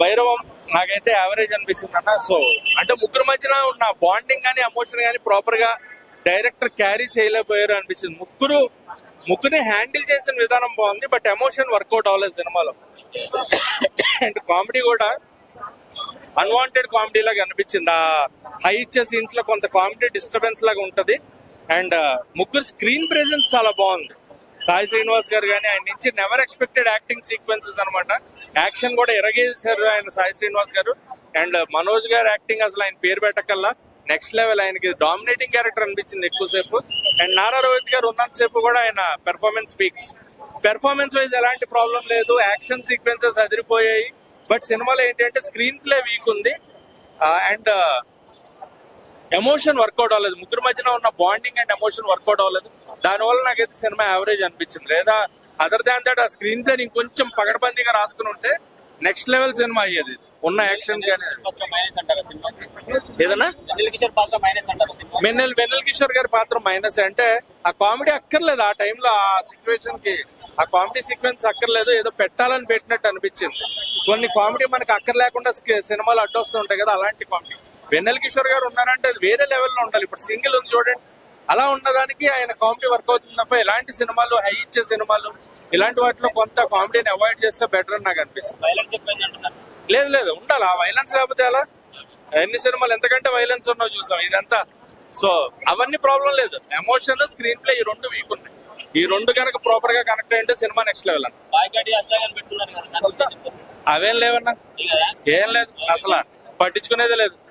భైరవం నాకైతే యావరేజ్ అనిపిస్తుంది అన్న. సో అంటే ముగ్గురు మధ్యన ఉన్న బాండింగ్ కానీ ఎమోషన్ కానీ ప్రాపర్గా డైరెక్టర్ క్యారీ చేయలేకపోయారు అనిపించింది ముగ్గురు ముగ్గురిని హ్యాండిల్ చేసిన విధానం బాగుంది బట్ ఎమోషన్ వర్కౌట్ అవ్వలేదు సినిమాలో. అండ్ కామెడీ కూడా అన్వాంటెడ్ కామెడీ లాగా అనిపించింది. ఆ హై ఇచ్చే సీన్స్లో కొంత కామెడీ డిస్టర్బెన్స్ లాగా ఉంటది. అండ్ ముగ్గురు స్క్రీన్ ప్రెజెన్స్ చాలా బాగుంది. సాయి శ్రీనివాస్ గారు కానీ ఆయన నుంచి నెవర్ ఎక్స్పెక్టెడ్ యాక్టింగ్ సీక్వెన్సెస్ అనమాట యాక్షన్ కూడా ఎరగేశారు ఆయన సాయి శ్రీనివాస్ గారు. అండ్ మనోజ్ గారు యాక్టింగ్ అసలు ఆయన పేరు పెట్టకల్లా. నెక్స్ట్ లెవెల్ ఆయనకి డామినేటింగ్ క్యారెక్టర్ అనిపించింది ఎక్కువసేపు. అండ్ నారా రోహిత్ గారు ఉన్నంతసేపు కూడా ఆయన పెర్ఫార్మెన్స్ స్పీక్స్ పెర్ఫార్మెన్స్ వైజ్ ఎలాంటి ప్రాబ్లం లేదు. యాక్షన్ సీక్వెన్సెస్ అదిరిపోయాయి. బట్ సినిమాలో ఏంటంటే స్క్రీన్ ప్లే వీక్ ఉంది uh, అండ్ ఎమోషన్ వర్కౌట్ అవ్వలేదు. ముగ్గురు మధ్యన ఉన్న బాండింగ్ అండ్ ఎమోషన్ వర్కౌట్ అవ్వలేదు. దానివల్ల నాకైతే సినిమా యావరేజ్ అనిపించింది. లేదా అదర్ దాన్ దట్ ఆ స్క్రీన్ ప్లే ఇంకొంచెం పగడబందీగా రాసుకుని ఉంటే నెక్స్ట్ లెవెల్ సినిమా అయ్యేది. ఉన్న యాక్షన్ ఏదన్నా? సినిమా. వెన్నెల్ వెన్నెల్ కిషోర్ గారి పాత్ర మైనస్ అంటే ఆ కామెడీ అక్కర్లేదు. ఆ టైంలో ఆ సిచ్యువేషన్కి ఆ కామెడీ సీక్వెన్స్ అక్కర్లేదు. ఏదో పెట్టాలని పెట్టినట్టు అనిపించింది. కొన్ని కామెడీ మనకి అక్కర్లేకుండా సినిమాలు అడ్డొస్తుంటాయి కదా అలాంటి కామెడీ వెన్నెల్ కిషోర్ గారు ఉన్నారంటే అది వేరే లెవెల్లో ఉండాలి. ఇప్పుడు సింగిల్ ఉంది చూడండి. అలా ఉన్నదానికి ఆయన కామెడీ వర్క్ అవుతుంది తప్ప ఇలాంటి సినిమాలు హై ఇచ్చే సినిమాలు ఇలాంటి వాటిలో కొంత కామెడీని అవాయిడ్ చేస్తే బెటర్ అని నాకు అనిపిస్తుంది. లేదు లేదు ఉండాలి. ఆ వైలెన్స్ లేకపోతే ఎలా? ఎన్ని సినిమాలు ఎంతకంటే వైలెన్స్ ఉన్నావు చూసాం. ఇదంతా. సో అవన్నీ ప్రాబ్లం లేదు. ఎమోషన్ స్క్రీన్ ప్లే ఈ రెండు వీక్ ఉన్నాయి. ఈ రెండు కనుక ప్రాపర్గా కనెక్ట్ అయ్యింటే సినిమా నెక్స్ట్ లెవెల్ అన్న? అవేం లేవన్నా? ఏం లేదు అసలు. పట్టించుకునేదే లేదు.